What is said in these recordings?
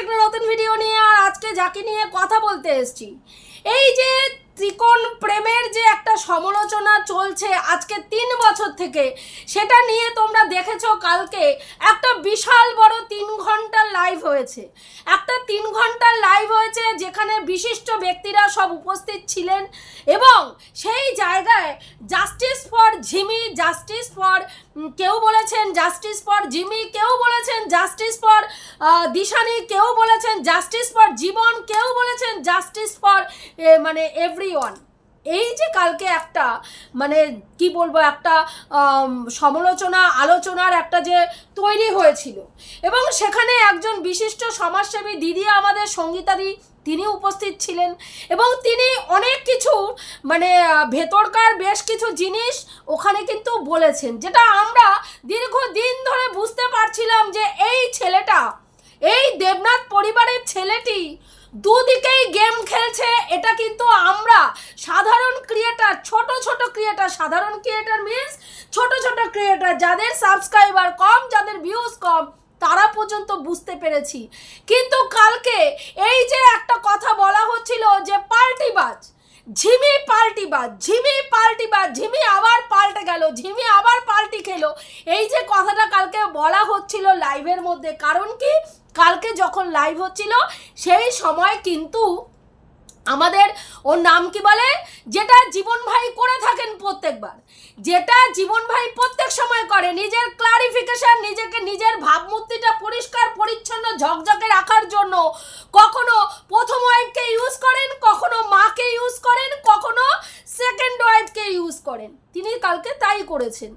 একটা নতুন ভিডিও নিয়ে আর আজকে যাকে নিয়ে কথা বলতে এসছি। এই যে ত্রিকোণ প্রেমের যে একটা সমালোচনা চলছে আজকে তিন বছর থেকে, সেটা নিয়ে তোমরা দেখেছ কালকে একটা বিশাল বড় তিন ঘণ্টার লাইভ হয়েছে। একটা তিন ঘণ্টার লাইভ হয়েছে যেখানে বিশিষ্ট ব্যক্তিরা সব উপস্থিত ছিলেন এবং সেই জায়গায় justice for Jhimi justice for কেউ বলেছেন জাস্টিস ফর জিমি কেউ বলেছেন জাস্টিস ফর দিশানি, কেউ বলেছেন জাস্টিস ফর জীবন, কেউ বলেছেন জাস্টিস ফর মানে এভরি এই যে কালকে একটা মানে কি বলব, একটা সমালোচনা, আলোচনার একটা যে তৈরি হয়েছিল। এবং সেখানে একজন বিশিষ্ট সমাজসেবী দিদি আমাদের সঙ্গীতাদি, তিনি উপস্থিত ছিলেন। এবং তিনি অনেক কিছু মানে ভেতরকার বেশ কিছু জিনিস ওখানে কিন্তু বলেছেন, যেটা আমরা দীর্ঘদিন ধরে বুঝতে পারছিলাম যে এই ছেলেটা, এই দেবনাথ পরিবারের ছেলেটি দুদিকেই গেম খেলছে, এটা কিন্তু আমরা সাধারণ ক্রিয়েটার ছোট ছোট ক্রিয়েটার সাধারণ ক্রিয়েটার মিনস ছোট ছোট ক্রিয়েটার যাদের সাবস্ক্রাইবার কম, যাদের ভিউজ কম, তারা পর্যন্ত বুঝতে পেরেছি। কিন্তু কালকে এই যে একটা কথা বলা হচ্ছিল যে পাল্টিবাজ ঝিমি পাল্টিবাজ ঝিমি পাল্টি বা ঝিমি আবার পাল্টে গেল, ঝিমি আবার পাল্টি খেলো। এই যে কথাটা কালকে বলা হচ্ছিল লাইভের মধ্যে, কারণ কি? কালকে যখন লাইভ হচ্ছিল, সেই সময় কিন্তু আমাদের, ওর নাম কি বলে? যেটা জীবন ভাই করে থাকেন প্রত্যেকবার। যেটা জীবন ভাই প্রত্যেক সময় করে, নিজের ক্লারিফিকেশন নিজেকে, নিজের ভাবমূর্তিটা পরিষ্কার, পরিচ্ছন্ন, ঝকঝকে রাখার জন্য কখনো প্রথম ওয়াইফকে ইউজ করেন, কখনো মাকে ইউজ করেন, কখনো সেকেন্ড ওয়াইফকে ইউজ করেন। তিনি কালকে তাই করেছেন।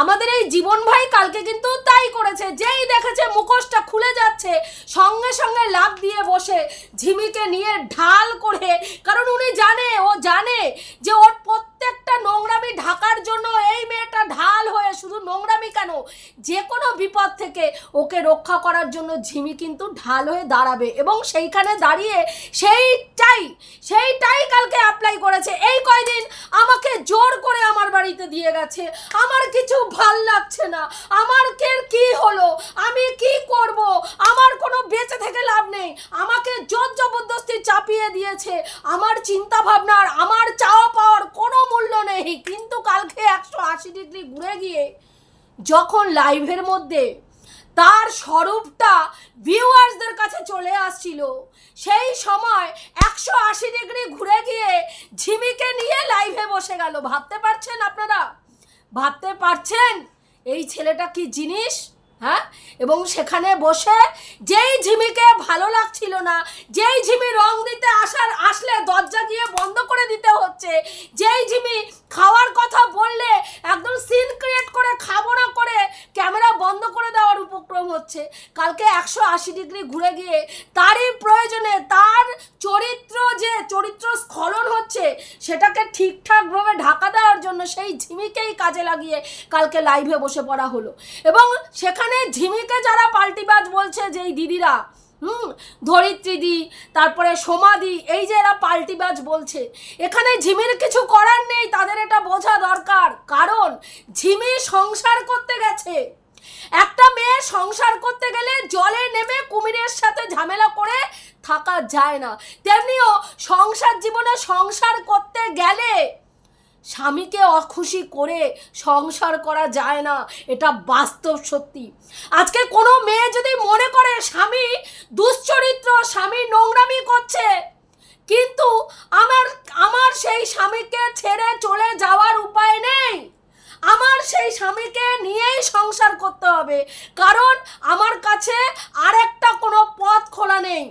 আমাদের এই জীবন ভাই কালকে কিন্তু তাই করেছে। যেই দেখেছে মুখোশটা খুলে যাচ্ছে, সঙ্গে সঙ্গে লাভ দিয়ে বসে ঝিমিকে নিয়ে ঢাল করে, কারণ উনি জানে, ও জানে যে ওর প্রত্যেকটা নোংরামি ঢাকার জন্য এই মেয়েটা ঢাল হয়ে শুধু নোংরামি কেন? যে কোনো বিপদ থেকে ওকে রক্ষা করার জন্য ঝিমি কিন্তু ঢাল হয়ে দাঁড়াবে এবং সেইখানে দাঁড়িয়ে সেইটাই সেইটাই কালকে অ্যাপ্লাই করেছে। এই কয়দিন আমাকে জোর করে আমার বাড়িতে দিয়ে গেছে। আমার কিছু ভালো লাগছে না। আমার কে কি হলো? আমি কি করব? আমার কোনো বেঁচে থেকে লাভ নেই। আমাকে জোর জবরদস্তি চাপিয়ে দিয়েছে। আমার চিন্তা ভাবনার আমার চাওয়া পাওয়ার কোনো মূল্য নেই। কিন্তু কালকে একশো আশি ডিগ্রি ঘুরে গিয়ে যখন লাইভের মধ্যে তার স্বরূপটা ভিউয়ার্সদের কাছে চলে আসছিল, সেই সময় একশো আশি ডিগ্রি ঘুরে গিয়ে ঝিমিকে নিয়ে লাইভে বসে গেল। ভাবতে পারছেন আপনারা? ভাবতে পারছেন? এই ছেলেটা কি জিনিস? হ্যাঁ? এবং সেখানে বসে যেই ঝিমিকে ভালো লাগছিল না, যেই ঝিমি রং দিতে আসার আসলে দরজা গিয়ে বন্ধ করে দিতে হচ্ছে, যেই ঝিমি খাওয়ার কথা বললে একদম সিন ক্রিয়েট করে খাব না করে ক্যামেরা বন্ধ করে দেওয়ার উপক্রম হচ্ছে। কালকে একশো আশি ডিগ্রি ঘুরে গিয়ে তারই প্রয়োজনে তার চরিত্র যে চরিত্র স্খলন হচ্ছে, সেটাকে ঠিকঠাকভাবে ঢাকা দেওয়ার জন্য সেই ঝিমিকেই কাজে লাগিয়ে কালকে লাইভে বসে পড়া হলো। এবং সেখানে ঝিমিকে যারা পাল্টিবাজ বলছে যেই দিদিরা, হুম ধরিত্রীদি তারপরে সোমাদি এই যে এরা পাল্টিবাজ বলছে, এখানে ঝিমির কিছু করার নেই, তাদের এটা বোঝা দরকার। কারণ ঝিমি সংসার করতে গেছে। একটা মেয়ে সংসার করতে গেলে জলে নেমে কুমিরের সাথে ঝামেলা করে থাকা যায় না। তেমনিও সংসার জীবনে সংসার করতে গেলে স্বামীকে অখুশি করে সংসার করা যায় না, এটা বাস্তব সত্যি। আজকে কোনো মেয়ে যদি মনে করে স্বামী দুশ্চরিত্র, স্বামী নোংরামি করছে, কিন্তু আমার আমার সেই স্বামীকে ছেড়ে চলে যাওয়ার উপায় নেই। আমার সেই স্বামীকে নিয়েই সংসার করতে হবে, কারণ আমার কাছে আরেকটা কোনো পথ খোলা নেই।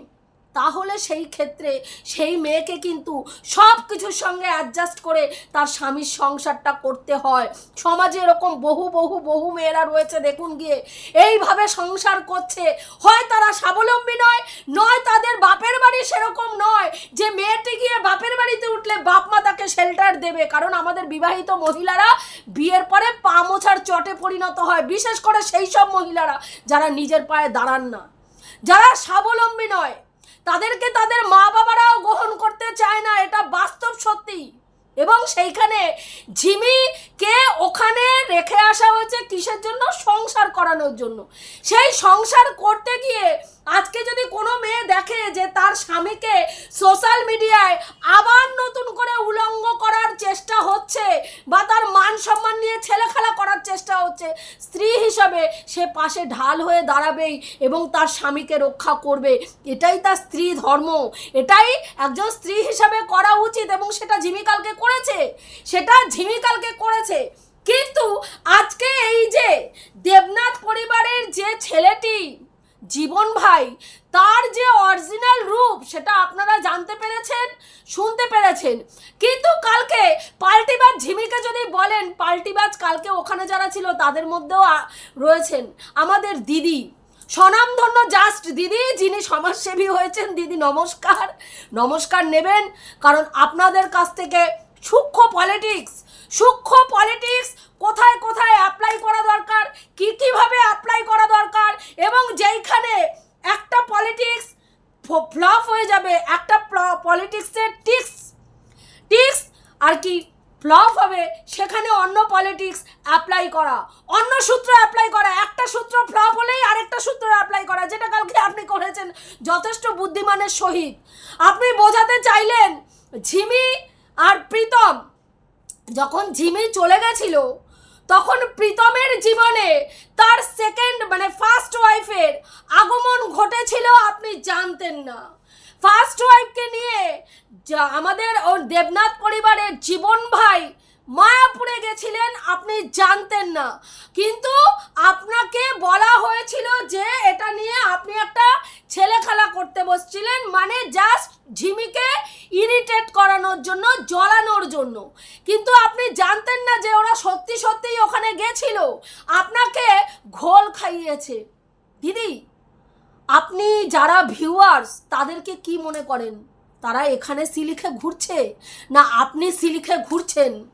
তাহলে সেই ক্ষেত্রে সেই মেয়েকে কিন্তু সব কিছুর সঙ্গে অ্যাডজাস্ট করে তার স্বামীর সংসারটা করতে হয়। সমাজে এরকম বহু বহু বহু মেয়েরা রয়েছে, দেখুন গিয়ে। এইভাবে সংসার করছে। হয় তারা স্বাবলম্বী নয় নয় তাদের বাপের বাড়ি সেরকম নয় যে মেয়েটি গিয়ে বাপের বাড়িতে উঠলে বাপ মা তাকে শেল্টার দেবে। কারণ আমাদের বিবাহিত মহিলারা বিয়ের পরে পা মোছার চটে পরিণত হয়। বিশেষ করে সেই সব মহিলারা যারা নিজের পায়ে দাঁড়ান না। যারা স্বাবলম্বী নয় তাদেরকে তাদের মা বাবারাও গ্রহণ করতে চায় না, এটা বাস্তব সত্যি। এবং সেইখানে ঝিমিকে ওখানে রেখে আসা হয়েছে কিসের জন্য? সংসার করানোর জন্য। সেই সংসার করতে গিয়ে আজকে যদি কোনো মেয়ে দেখে যে তার স্বামীকে সোশ্যাল মিডিয়ায় আবার নতুন করে উলঙ্গ করার চেষ্টা হচ্ছে বা তার মান সম্মান নিয়ে ছেলেখেলা করার চেষ্টা হচ্ছে, স্ত্রী হিসাবে সে পাশে ঢাল হয়ে দাঁড়াবেই এবং তার স্বামীকে রক্ষা করবে। এটাই তার স্ত্রী ধর্ম। এটাই একজন স্ত্রী হিসাবে করা উচিত এবং সেটা ঝিমিকালকে করেছে। সেটা ঝিমিকালকে করেছে। কিন্তু আজকে এই যে দেবনাথ পরিবারের যে ছেলেটি জীবন ভাই, তার যে অরিজিনাল রূপ, সেটা আপনারা জানতে পেরেছেন, শুনতে পেরেছেন। কিন্তু কালকে পাল্টিবাজ ঝিমিকে যদি বলেন, পাল্টিবাজ কালকে ওখানে যারা ছিল, তাদের মধ্যেও রয়েছেন আমাদের দিদি। স্বনামধন্য জাস্ট দিদি, যিনি সমাজসেবী হয়েছেন, দিদি নমস্কার। নমস্কার নেবেন, কারণ আপনাদের কাছ থেকে সূক্ষ্ম পলিটিক্স সূক্ষ্ম পলিটিক্স কোথায় কোথায় অ্যাপ্লাই করা দরকার, কী কীভাবে অ্যাপ্লাই করা দরকার, এবং যেইখানে একটা পলিটিক্স ফ্লপ হয়ে যাবে, একটা পলিটিক্সের টিক্স টিক্স আর কি ফ্লপ হবে, সেখানে অন্য পলিটিক্স অ্যাপ্লাই করা। অন্য সূত্র অ্যাপ্লাই করা, একটা সূত্র ফ্লপ হলেই আরেকটা সূত্র অ্যাপ্লাই করা, যেটা কালকে আপনি করেছেন, যথেষ্ট বুদ্ধিমানের সহিত। আপনি বোঝাতে চাইলেন, ঝিমি আর প্রীতম যখন জিমি চলে গেছিল, তখন প্রীতমের জীবনে তার সেকেন্ড মানে ফার্স্ট ওয়াইফের আগমন ঘটেছিল আপনি জানতেন না। ফার্স্ট ওয়াইফকে নিয়ে আমাদের ও দেবনাথ পরিবারের জীবন ভাই মায়াপুরে গেছিলেন আপনি জানতেন না। কিন্তু আপনাকে বলা হয়েছিল যে এটা নিয়ে আপনি একটা ছেলে খেলা করতে বসছিলেন মানে জাস্ট ঝিমিকে ইরিটেট করানোর জন্য, জ্বলানোর জন্য। কিন্তু আপনি জানতেন না যে ওরা সত্যি সত্যিই ওখানে গেছিল। আপনাকে ঘোল খাইয়েছে। দিদি, আপনি যারা ভিউয়ার্স তাদেরকে কি মনে করেন? তারা এখানে সিলিখে ঘুরছে? না আপনি সিলিখে ঘুরছেন?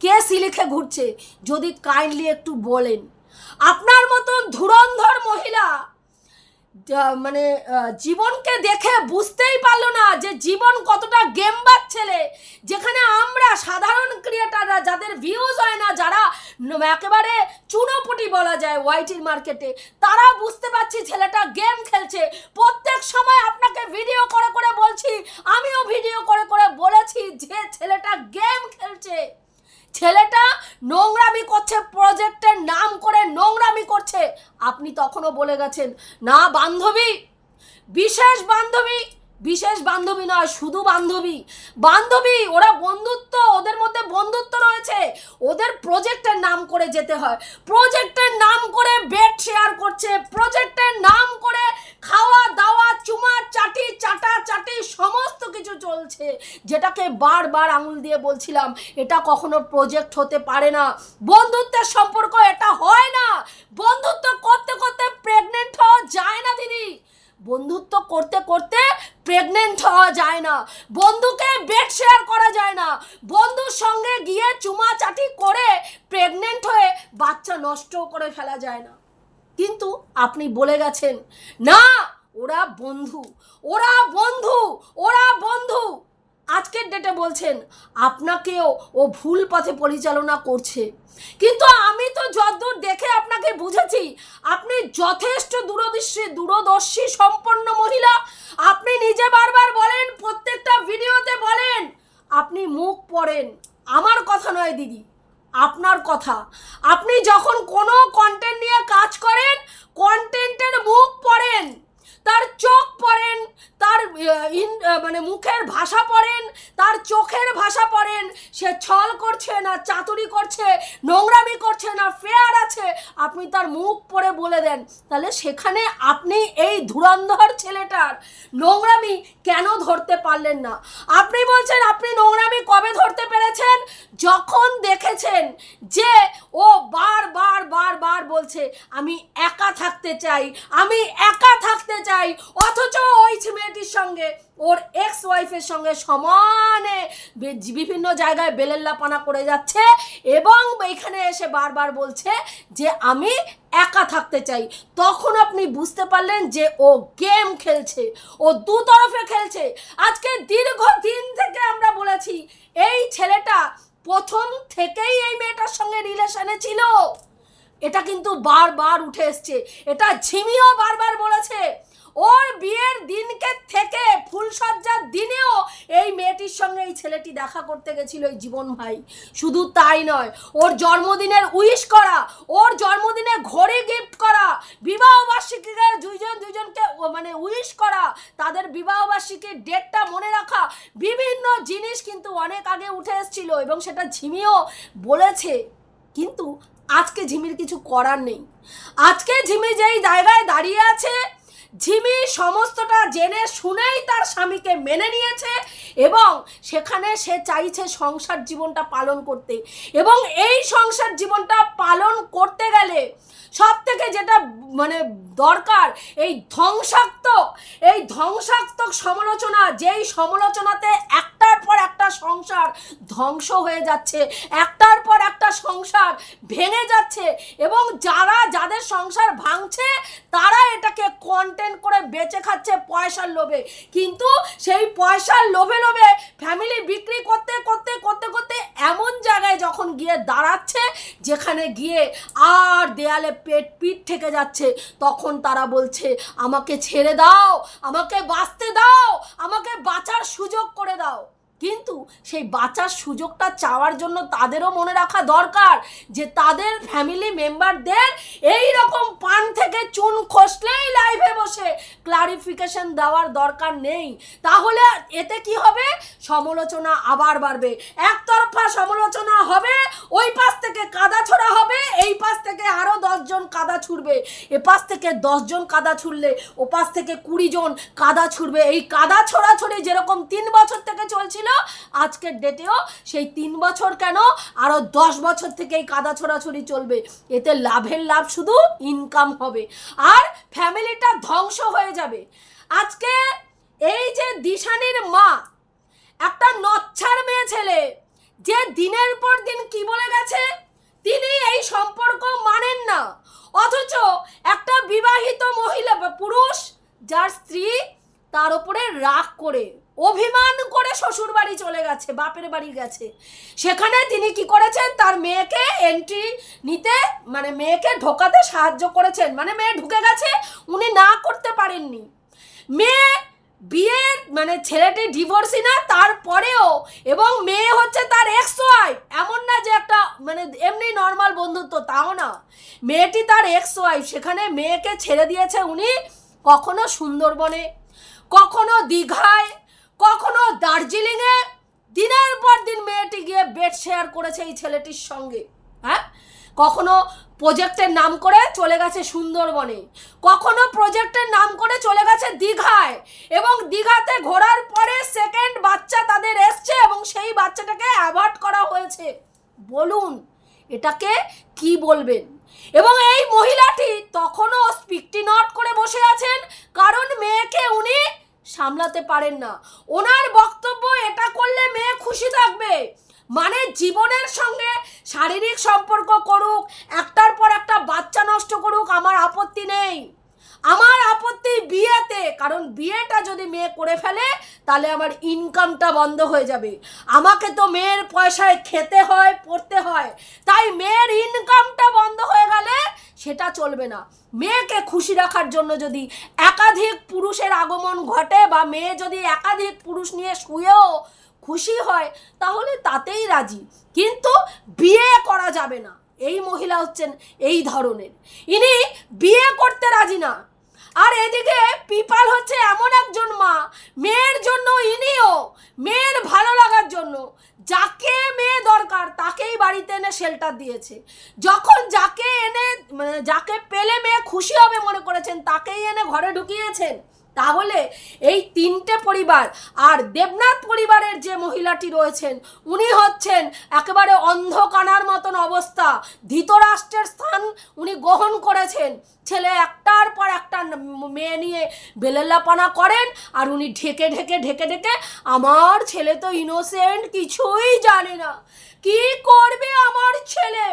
কে সিলিখে ঘুরছে? যদি কাইন্ডলি একটু বলেন। আপনার মতন ধুরন্ধর মহিলা মানে জীবনকে দেখে বুঝতেই পারল না যে জীবন কতটা গেমবার ছেলে। যেখানে আমরা সাধারণ ক্রিয়েটাররা যাদের ভিউজ হয় না, যারা একেবারে চুনোপুটি বলা যায় ওয়াইটির মার্কেটে, তারা বুঝতে পারছি ছেলেটা গেম খেলছে। প্রত্যেক সময় আপনাকে ভিডিও করে করে বলছি আমিও ভিডিও করে করে বলেছি যে ছেলেটা গেম খেলছে ছেলেটা নোংরামি করছে প্রজেক্টের নাম করে নোংরামি করছে আপনি তখনও বলে গেছেন না বান্ধবী বিশেষ বান্ধবী বিশেষ বান্ধবী নয়, শুধু বান্ধবী। বান্ধবী, ওরা বন্ধুত্ব, ওদের মধ্যে বন্ধুত্ব রয়েছে। ওদের প্রজেক্টের নাম করে যেতে হয়। প্রজেক্টের নাম করে বেড শেয়ার করছে। প্রজেক্টের নাম করে খাওয়া, দাওয়া, চুমা, চাটি, চাটা, চাটি, সমস্ত কিছু চলছে। যেটাকে বারবার আঙুল দিয়ে বলছিলাম, এটা কখনো প্রজেক্ট হতে পারে না। বন্ধুত্বের সম্পর্ক এটা হয় না। বন্ধুত্ব করতে করতে প্রেগনেন্ট হওয়া যায় না, দিদি। বন্ধুত্ব করতে করতে প্রেগনেন্ট হওয়া যায় না। বন্ধুকে বেড শেয়ার করা যায় না। বন্ধুর সঙ্গে গিয়ে চুমা চাটি করে প্রেগনেন্ট হয়ে বাচ্চা নষ্ট করে ফেলা যায় না। কিন্তু আপনি বলে গেছেন, না, ওরা বন্ধু ওরা বন্ধু ওরা বন্ধু। আজকের ডেটে বলছেন, আপনাকেও ও ভুল পথে পরিচালনা করছে। কিন্তু আমি তো যতদূর দেখে আপনাকে বুঝেছি, আপনি যথেষ্ট দূরদর্শী দূরদর্শী, সম্পন্ন মহিলা। আপনি নিজে বারবার বলেন, প্রত্যেকটা ভিডিওতে বলেন, আপনি মুখ পড়েন। আমার কথা নয় দিদি, আপনার কথা। আপনি যখন কোনো কন্টেন্ট নিয়ে কাজ করেন কন্টেন্টের মুখ পড়েন, তার চোখ পড়েন তার ইন- মানে মুখের ভাষা পড়েন, তার চোখের ভাষা পড়েন, সে ছল করছে না, চাতুরি করছে, নোংরামি করছে না, ফেয়ার আছে, আপনি তার মুখ পড়ে বলে দেন। তাহলে সেখানে আপনি এই ধুরন্ধর ছেলেটার নোংরামি কেন ধরতে পারলেন না? আপনি বলছেন, আপনি নোংরামি কবে ধরতে পেরেছেন? যখন দেখেছেন যে ও বার বার বার বার বলছে, আমি একা থাকতে চাই, আমি একা থাকতে চাই, অথচ ওই মেয়েটির সঙ্গে, ওর এক্স ওয়াইফের সঙ্গে সমানে বিভিন্ন জায়গায় বেলেল্লাপানা করে যাচ্ছে এবং এখানে এসে বারবার বলছে যে, আমি একা থাকতে চাই। তখন আপনি বুঝতে পারলেন যে, ও গেম খেলছে, ও দু তরফে খেলছে। আজকে দীর্ঘ দিন থেকে আমরা বলেছি, এই ছেলেটা প্রথম থেকেই এই মেয়েটার সঙ্গে রিলেশনে ছিল। এটা কিন্তু বারবার উঠে এসছে। এটা ঝিমিও বারবার বলেছে। ওর বিয়ের দিনকে থেকে ফুলসজ্জার দিনেও এই মেয়েটির সঙ্গে এই ছেলেটি দেখা করতে গেছিল এই জীবন ভাই। শুধু তাই নয়, ওর জন্মদিনের উইশ করা, ওর জন্মদিনে ঘড়ি গিফট করা, বিবাহ বার্ষিকীকে দুইজন দুইজনকে মানে উইশ করা, তাদের বিবাহ বার্ষিকীর ডেটটা মনে রাখা বিভিন্ন জিনিস কিন্তু অনেক আগে উঠে এসেছিল এবং সেটা ঝিমিও বলেছে। কিন্তু আজকে ঝিমির কিছু করার নেই। আজকে ঝিমি যেই জায়গায় দাঁড়িয়ে আছে ঝিমি সমস্তটা জেনে শুনেই তার স্বামীকে মেনে নিয়েছে এবং সেখানে সে চাইছে সংসার জীবনটা পালন করতে। এবং এই সংসার জীবনটা পালন করতে গেলে সব থেকে যেটা মানে দরকার, এই ধ্বংসাত্মক এই ধ্বংসাত্মক সমালোচনা, যেই সমালোচনাতে একটার পর একটা সংসার ধ্বংস হয়ে যাচ্ছে, একটার পর একটা সংসার ভেঙে যাচ্ছে এবং যারা যাদের সংসার ভাঙছে তারা এটাকে কন্টেন্ট করে বেঁচে খাচ্ছে পয়সার লোভে। কিন্তু সেই পয়সার লোভে লোভে ফ্যামিলি বিক্রি করতে করতে করতে করতে এমন জায়গায় যখন গিয়ে দাঁড়াচ্ছে, যেখানে গিয়ে আর দেয়ালে পেট পিঠ থেকে যাচ্ছে, তখন তারা বলছে, আমাকে ছেড়ে দাও, আমাকে বাঁচতে দাও, আমাকে বাঁচার সুযোগ করে দাও। সেই বাঁচার সুযোগটা চাওয়ার জন্য তাদেরও মনে রাখা দরকার যে তাদের ফ্যামিলি মেম্বারদের এই রকম পান থেকে চুন খসলেই লাইভে বসে ক্লারিফিকেশন দেওয়ার দরকার নেই। তাহলে এতে কি হবে? সমালোচনা আবার বাড়বে। একতরফা সমালোচনা হবে, ওই পাশ থেকে কাদা ছোড়া হবে, এই পাশ থেকে আরও দশজন কাদা ছুড়বে। এ পাশ থেকে দশজন কাদা ছুড়লে, ও পাশ থেকে কুড়ি জন কাদা ছুড়বে। এই কাদা ছোড়াছড়ি যেরকম তিন বছর থেকে চলছিল আজকের ডেটেও সেই তিন বছর কেন? আরও দশ বছর থেকে এই কাদা ছোড়াছড়ি চলবে। এতে লাভের লাভ শুধু ইনকাম হবে। আর ফ্যামিলিটা ধ্বংস হয়ে যাবে। আজকে এই যে দিশানির মা, একটা নচ্ছার মেয়ে ছেলে, যে দিনের পর দিন কি বলে গেছে? তিনি এই সম্পর্ক মানেন না। অথচ একটা বিবাহিত মহিলা বা পুরুষ, যার স্ত্রী তার উপরে রাগ করে। অভিমান করে শ্বশুর বাড়ি চলে গেছে, বাপের বাড়ি গেছে। সেখানে তিনি কি করেছেন? তার মেয়েকে এন্ট্রি নিতে মানে মেয়েকে ঢোকাতে সাহায্য করেছেন। মানে মেয়ে ঢুকে গেছে, উনি না করতে পারেননি। মেয়ে বিয়ের মানে ছেলেটি ডিভোর্সি না, তারপরেও এবং মেয়ে হচ্ছে তার এক্স ওয়াইফ এমন না যে একটা মানে এমনি নর্মাল বন্ধুত্ব, তাও না। মেয়েটি তার এক্স ওয়াইফ সেখানে মেয়েকে ছেড়ে দিয়েছে উনি কখনো সুন্দরবনে, কখনো দীঘায় কখনো দার্জিলিংয়ে দিনের পর দিন মেয়েটি গিয়ে বেড শেয়ার করেছে এই ছেলেটির সঙ্গে। হ্যাঁ? কখনো প্রজেক্টের নাম করে চলে গেছে সুন্দরবনে। কখনো প্রজেক্টের নাম করে চলে গেছে দীঘায়। এবং দীঘাতে ঘোরার পরে সেকেন্ড বাচ্চা তাদের এসছে এবং সেই বাচ্চাটাকে অ্যাভয়েড করা হয়েছে। বলুন, এটাকে কি বলবেন? এবং এই মহিলাটি তখনও স্পিকটি নট করে বসে আছেন, কারণ মেয়েকে উনি সামলাতে পারেন না। ওনার বক্তব্য এটা করলে মেয়ে খুশি থাকবে। মানে জীবনের সঙ্গে শারীরিক সম্পর্ক করুক, একটার পর একটা বাচ্চা নষ্ট করুক, আমার আপত্তি নেই। আমার আপত্তি বিয়েতে, কারণ বিয়েটা যদি মেয়ে করে ফেলে, তাহলে আমার ইনকামটা বন্ধ হয়ে যাবে। আমাকে তো মেয়ের পয়সায় খেতে হয়, পড়তে হয়। তাই মেয়ের ইনকামটা বন্ধ হয়ে গেলে সেটা চলবে না। মেয়েকে খুশি রাখার জন্য যদি একাধিক পুরুষের আগমন ঘটে বা মেয়ে যদি একাধিক পুরুষ নিয়ে শুয়েও খুশি হয়, তাহলে তাতেই রাজি। কিন্তু বিয়ে করা যাবে না। এই মহিলা হচ্ছেন এই ধরনের। ইনি বিয়ে করতে রাজি না। আর এদিকে পিপাল হচ্ছে এমন একজন মা। মেয়ের জন্য ইনিও, মেয়ের ভালো লাগার জন্য। যাকে মেয়ে দরকার, তাকেই বাড়িতে এনে শেল্টার দিয়েছে। যখন যাকে এনে মানে যাকে পেলে মেয়ে খুশি হবে মনে করেছেন, তাকেই এনে ঘরে ঢুকিয়েছেন। তাহলে এই তিনটে পরিবার আর দেবনাথ পরিবারের যে মহিলাটি রয়েছেন, উনি হচ্ছেন একেবারে অন্ধকানার মতন অবস্থা। ধৃতরাষ্ট্রের স্থান উনি গ্রহণ করেছেন। ছেলে একটার পর একটা মেয়ে নিয়ে বেলেলাপানা করেন আর উনি ঢেকে ঢেকে ঢেকে ঢেকে, আমার ছেলে তো ইনোসেন্ট কিছুই জানে না। কি করবে আমার ছেলে?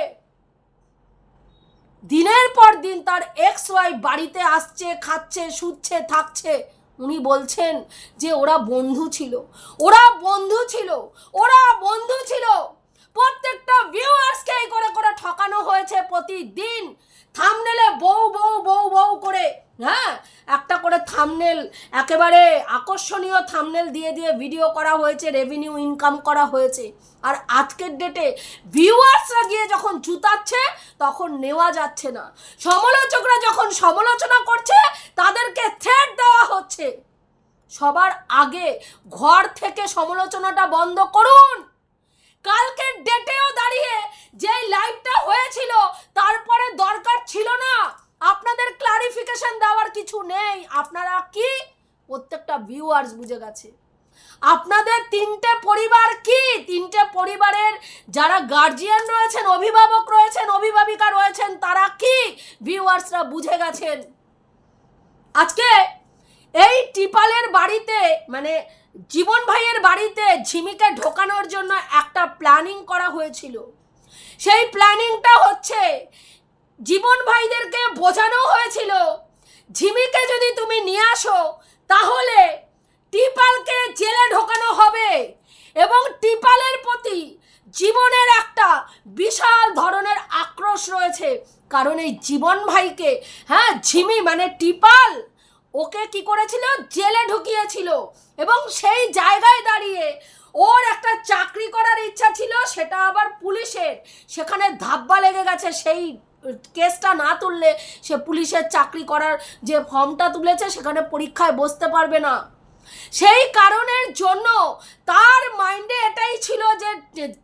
দিনের পর দিন তার এক্স ওয়াই বাড়িতে আসছে, খাচ্ছে, শুচ্ছে, থাকছে। উনি বলছেন যে ওরা বন্ধু ছিল। ওরা বন্ধু ছিল। ওরা বন্ধু ছিল। প্রত্যেকটা ভিউয়ার্সকে এই করে করে ঠকানো হয়েছে প্রতিদিন। থামনেলে বউ বউ বউ বউ করে হ্যাঁ? একটা করে থামনেল একেবারে আকর্ষণীয় থামনেল দিয়ে দিয়ে ভিডিও করা হয়েছে রেভিনিউ ইনকাম করা হয়েছে। আর আজকের ডেটে ভিউয়ার্সরা গিয়ে যখন জুতাচ্ছে, তখন নেওয়া যাচ্ছে না। সমালোচকরা যখন সমালোচনা করছে, তাদেরকে থ্রেট দেওয়া হচ্ছে। সবার আগে ঘর থেকে সমালোচনাটা বন্ধ করুন। কালকের ডেটেও দাঁড়িয়ে যে লাইভটা হয়েছিল, তারপরে দরকার ছিল না। আপনাদের ক্লারিফিকেশন দেওয়ার কিছু নেই। আপনারা কি? প্রত্যেকটা ভিউয়ার্স বুঝে গেছে। আপনাদের তিনটে পরিবার কি? তিনটে পরিবারের যারা গার্জিয়ান রয়েছেন, অভিভাবক রয়েছেন, অভিভাবিকা রয়েছেন, তারা কি? ভিউয়ার্সরা বুঝে গেছেন। আজকে এই টিপালের বাড়িতে মানে জীবন ভাইয়ের বাড়িতে ঝিমিকে ঢোকানোর জন্য একটা প্ল্যানিং করা হয়েছিল। সেই প্ল্যানিংটা হচ্ছে, জীবন ভাইদেরকে বোঝানো হয়েছিল, ঝিমিকে যদি তুমি নিয়ে আসো, তাহলে টিপালকে জেলে ঢোকানো হবে এবং টিপালের প্রতি জীবনের একটা বিশাল ধরনের আক্রোশ রয়েছে। কারণ এই জীবন ভাইকে হ্যাঁ ঝিমি মানে টিপাল ওকে কি করেছিল? জেলে ঢুকিয়েছিল। এবং সেই জায়গায় দাঁড়িয়ে ওর একটা চাকরি করার ইচ্ছা ছিল, সেটা আবার পুলিশের। সেখানে ধাব্বা লেগে গেছে সেই কেসটা না তুললে সে পুলিশের চাকরি করার যে ফর্মটা তুলেছে, সেখানে পরীক্ষায় বসতে পারবে না। সেই কারণের জন্য তার মাইন্ডে এটাই ছিল যে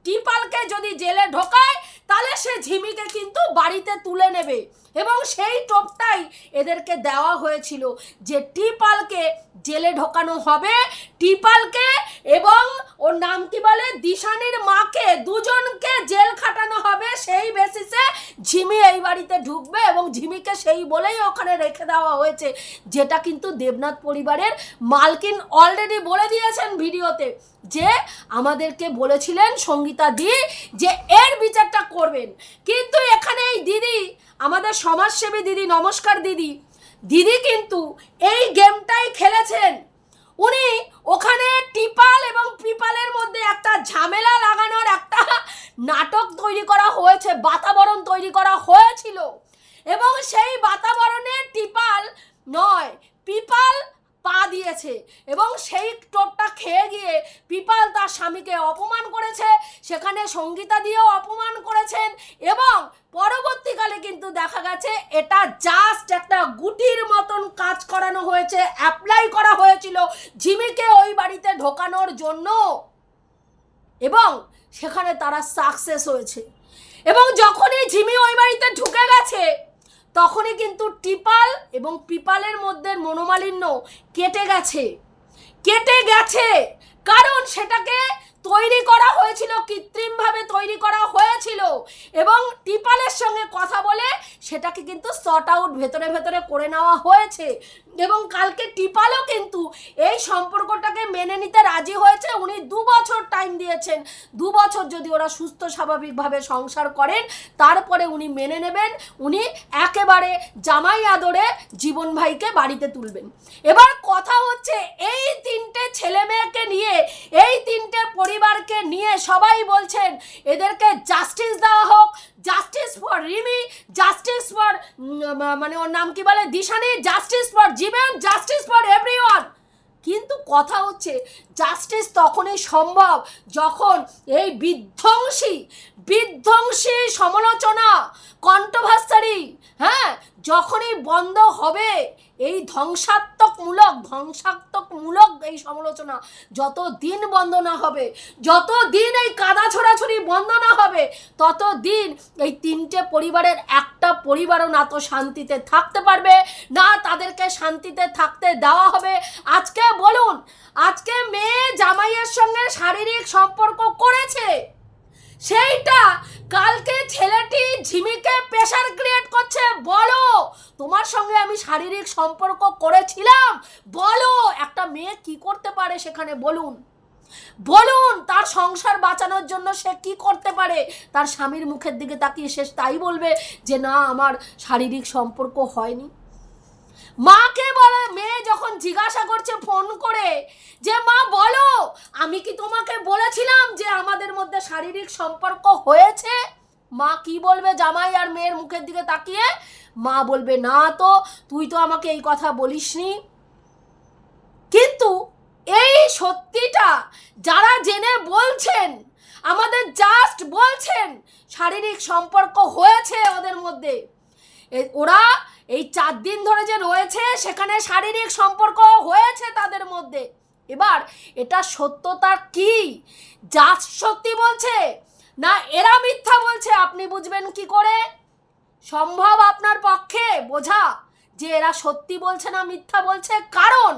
টিপালকে যদি জেলে ঢোকায়, তাহলে সে ঝিমিকে কিন্তু বাড়িতে তুলে নেবে। এবং সেই টোপটাই এদেরকে দেওয়া হয়েছিল যে টিপালকে জেলে ঢোকানো হবে। টিপালকে এবং ওর নাম কি বলে? দিশানির মাকে দুজনকে জেল খাটানো হবে। সেই বেসিসে ঝিমি এই বাড়িতে ঢুকবে এবং ঝিমিকে সেই বলেই ওখানে রেখে দেওয়া হয়েছে, যেটা কিন্তু দেবনাথ পরিবারের মালকিন অলরেডি বলে দিয়েছেন ভিডিওতে যে আমাদেরকে বলেছিলেন সঙ্গীতা দি যে এর বিচারটা করবেন। কিন্তু এখানে এই দিদি আমাদের সমাজসেবী দিদি, নমস্কার দিদি। দিদি কিন্তু এই গেমটাই খেলেছেন। উনি ওখানে টিপাল এবং পিপালের মধ্যে একটা ঝামেলা লাগানোর একটা নাটক তৈরি করা হয়েছে, বাতাবরণ তৈরি করা হয়েছিল। এবং সেই বাতাবরণে টিপাল নয়, পিপাল পা দিয়েছে এবং সেই টোপটা খেয়ে গিয়ে পিপাল তার স্বামীকে অপমান করেছে। সেখানে সঙ্গীতা দিয়েও অপমান করেছেন এবং পরবর্তীকালে কিন্তু দেখা গেছে এটা জাস্ট একটা গুটির মতন কাজ করানো হয়েছে অ্যাপ্লাই করা হয়েছিল ঝিমিকে ওই বাড়িতে ঢোকানোর জন্য। এবং সেখানে তারা সাকসেস হয়েছে। এবং যখনই ঝিমি ওই বাড়িতে ঢুকে গেছে তখনই কিন্তু টিপাল এবং পিপালের মধ্যে মনোমালিন্য কেটে গেছে। কেটে গেছে। কারণ সেটাকে তৈরি করা হয়েছিল, কৃত্রিমভাবে তৈরি করা হয়েছিল এবং টিপালের সঙ্গে কথা বলে সেটাকে কিন্তু শর্ট আউট ভেতরে ভেতরে করে নেওয়া হয়েছে। এবং কালকে টিপালও কিন্তু এই সম্পর্কটাকে মেনে নিতে রাজি হয়েছে। উনি দু বছর টাইম দিয়েছেন। দু বছর যদি ওরা সুস্থ, স্বাভাবিকভাবে সংসার করেন, তারপরে উনি মেনে নেবেন। উনি একেবারে জামাই আদরে জীবন ভাইকে বাড়িতে তুলবেন। এবার কথা হচ্ছে, এই তিনটে ছেলে মেয়েকে নিয়ে, এই তিনটে পরিবারকে নিয়ে সবাই বলছেন, এদেরকে জাস্টিস দেওয়া হোক। Justice for Rimi justice for মানে ওর নাম কি বলে? Dishani justice for Jiban justice for everyone. কিন্তু কথা হচ্ছে, জাস্টিস তখনই সম্ভব যখন এই বিধ্বংসী বিধ্বংসী সমালোচনা কণ্ঠভাস্তারি হ্যাঁ যখনই বন্ধ হবে, এই ধ্বংসাত্মকমূলক ধ্বংসাত্মকমূলক এই সমালোচনা যত দিন বন্ধ না হবে যত দিন এই কাদা ছোড়াছড়ি বন্ধ না হবে তত দিন এই তিনটে পরিবারের একটা পরিবারও না তো শান্তিতে থাকতে পারবে, না তাদেরকে শান্তিতে থাকতে দেওয়া হবে। আজকে বলুন, আজকে মেয়ে জামাইয়ের সঙ্গে শারীরিক সম্পর্ক করেছে? সেইটা কালকে ছেলেটি ঝিমিকে প্রেশার ক্রিয়েট করছে, বলো। তোমার সঙ্গে আমি শারীরিক সম্পর্ক করেছিলাম, বলো। একটা মেয়ে কি করতে পারে সেখানে বলুন। বলুন, তার সংসার বাঁচানোর জন্য সে কি করতে পারে? তার স্বামীর মুখের দিকে তাকিয়ে সে তাই বলবে যে, না, আমার শারীরিক সম্পর্ক হয়নি। মাকে বলে, মেয়ে যখন জিজ্ঞাসা করছে ফোন করে যে, মা, বলো, আমি কি তোমাকে বলেছিলাম যে আমাদের মধ্যে শারীরিক সম্পর্ক হয়েছে? মা কি বলবে জামাই আর মেয়ের মুখের দিকে তাকিয়ে? মা বলবে, না তো, তুই তো আমাকে এই কথা বলিসনি। কিন্তু এই সত্যিটা যারা জেনে বলছেন, আমাদের জাস্ট বলছেন, শারীরিক সম্পর্ক হয়েছে ওদের মধ্যে। ওরা এই চার দিন ধরে যে রয়েছে, সেখানে শারীরিক সম্পর্ক হয়েছে তাদের মধ্যে। এবার এটা সত্যতা কি? যা সত্যি বলছে না এরা মিথ্যা বলছে? আপনি বুঝবেন কি করে? সম্ভব আপনার পক্ষে বোঝা যে এরা সত্যি বলছে না মিথ্যা বলছে? কারণ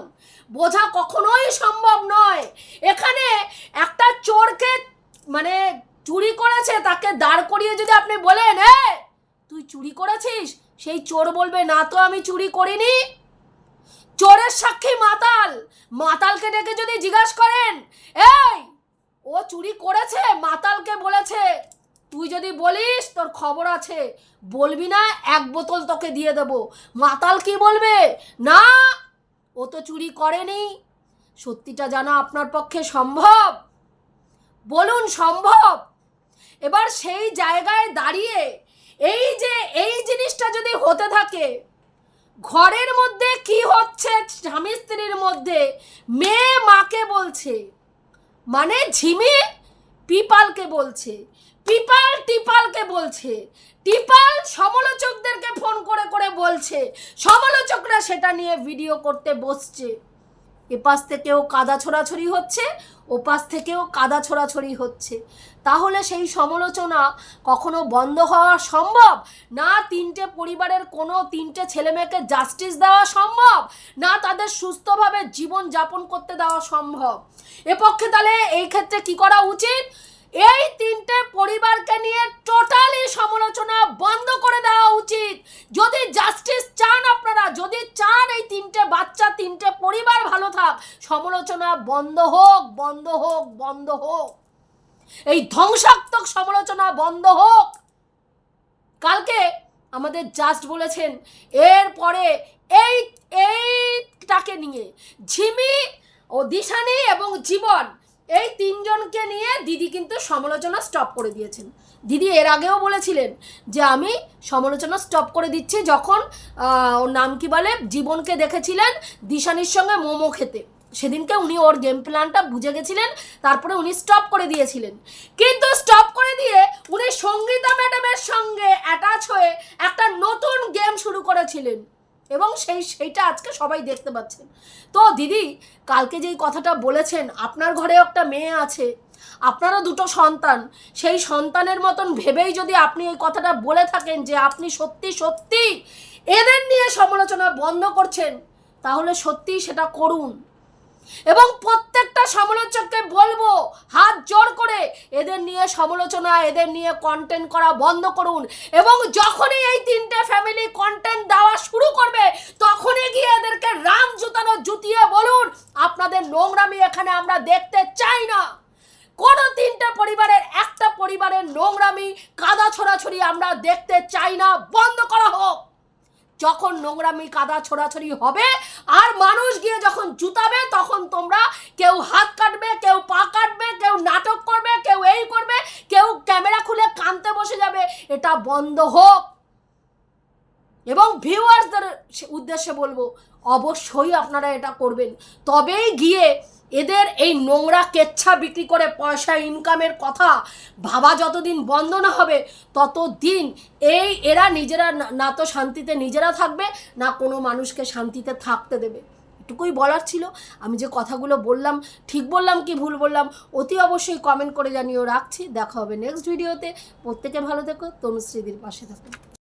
বোঝা কখনোই সম্ভব নয়। এখানে একটা চোরকে মানে চুরি করেছে, তাকে দাঁড় করিয়ে যদি আপনি বলেন এ তুই চুরি করেছিস? সেই চোর বলবে, না তো আমি চুরি করিনি। চোরের সাক্ষী মাতাল। মাতালকে ডেকে যদি জিজ্ঞাসা করেন, এই, ও চুরি করেছে? মাতালকে বলেছে, তুই যদি বলিস, তোর খবর আছে। বলবি না, এক বোতল তোকে দিয়ে দেব। মাতাল কি বলবে? না, ও তো চুরি করেনি। সত্যিটা জানা আপনার পক্ষে সম্ভব? বলুন, সম্ভব। এবার সেই জায়গায় দাঁড়িয়ে এই যে এই জিনিসটা যদি হতে থাকে। ঘরের মধ্যে কি হচ্ছে? স্বামী স্ত্রীর মধ্যে মেয়ে মাকে বলছে। মানে ঝিমি পিপালকে বলছে। পিপাল টিপালকে বলছে। টিপাল সমালোচকদেরকে ফোন করে করে বলছে। সমালোচকরা সেটা নিয়ে ভিডিও করতে বসছে। এপাশ থেকেও কাদা ছোড়াছড়ি হচ্ছে, ওপাশ থেকেও কাদা ছোড়াছড়ি হচ্ছে। তাহলে সেই সমালোচনা কখনো বন্ধ হওয়া সম্ভব? না তিনটে পরিবারের কোনো তিনটে ছেলেমেয়েকে জাস্টিস দেওয়া সম্ভব? না তাদের সুস্থভাবে জীবন যাপন করতে দেওয়া সম্ভব? এ পক্ষে তাহলে এই ক্ষেত্রে কি করা উচিত? এই তিনটে পরিবারকে নিয়ে টোটালি সমালোচনা বন্ধ করে দেওয়া উচিত। যদি জাস্টিস চান আপনারা, যদি চান এই তিনটে বাচ্চা, তিনটে পরিবার ভালো থাক, সমালোচনা বন্ধ হোক বন্ধ হোক বন্ধ হোক। এই ধ্বংসাত্মক সমালোচনা বন্ধ হোক। কালকে আমাদের জাস্ট বলেছেন এরপরে এই এইটাকে নিয়ে, ঝিমি ও দিশানি এবং জীবন, এই তিনজনকে নিয়ে দিদি কিন্তু সমালোচনা স্টপ করে দিয়েছেন। দিদি এর আগেও বলেছিলেন যে, আমি সমালোচনা স্টপ করে দিচ্ছি যখন ওর নাম কি বলে? জীবনকে দেখেছিলেন দিশানির সঙ্গে মোমো খেতে। সেদিনকে উনি ওর গেম প্ল্যানটা বুঝে গেছিলেন, তারপরে উনি স্টপ করে দিয়েছিলেন। কিন্তু স্টপ করে দিয়ে উনি সঙ্গীতা ম্যাডামের সঙ্গে অ্যাটাচ হয়ে একটা নতুন গেম শুরু করেছিলেন। এবং সেই, সেইটা আজকে সবাই দেখতে পাচ্ছেন। তো দিদি, কালকে যেই কথাটা বলেছেন, আপনার ঘরে একটা মেয়ে আছে, আপনারও দুটো সন্তান, সেই সন্তানের মতন ভেবেই যদি আপনি এই কথাটা বলে থাকেন যে আপনি সত্যি সত্যি এদের নিয়ে সমালোচনা বন্ধ করছেন, তাহলে সত্যিই সেটা করুন। এবং প্রত্যেকটা সমালোচককে বলব, হাত জোর করে এদের নিয়ে সমালোচনা, এদের নিয়ে কন্টেন্ট করা বন্ধ করুন। এবং যখনই এই তিনটে ফ্যামিলি কন্টেন্ট দেওয়া শুরু করবে, তখনই গিয়ে এদেরকে রাম জুতানো জুতিয়ে বলুন, আপনাদের নোংরামি এখানে আমরা দেখতে চাই না। কোনো তিনটে পরিবারের, একটা পরিবারের নোংরামি, কাদা ছোড়াছড়ি আমরা দেখতে চাই না, বন্ধ যখন নোংরামি কাদা ছোড়াছড়ি হবে, আর মানুষ গিয়ে যখন জুতাবে, তখন তোমরা কেউ হাত কাটবে, কেউ পা কাটবে, কেউ নাটক করবে, কেউ এই করবে, কেউ ক্যামেরা খুলে কানতে বসে যাবে। এটা বন্ধ হোক। এবং ভিউয়ার্সদের উদ্দেশ্যে বলব, অবশ্যই আপনারা এটা করবেন। তবেই গিয়ে এদের এই নোংরা কেচ্ছা বিক্রি করে পয়সা, ইনকামের কথা ভাবা যতদিন বন্ধ না হবে, ততদিন এই এরা নিজেরা না- তো শান্তিতে নিজেরা থাকবে, না কোনো মানুষকে শান্তিতে থাকতে দেবে। এটুকুই বলার ছিল। আমি যে কথাগুলো বললাম, ঠিক বললাম কি ভুল বললাম, অতি অবশ্যই কমেন্ট করে জানিয়েও রাখছি। দেখা হবে নেক্সট ভিডিওতে প্রত্যেকে ভালো থেকো। তনুশ্রীদির পাশে থাকো।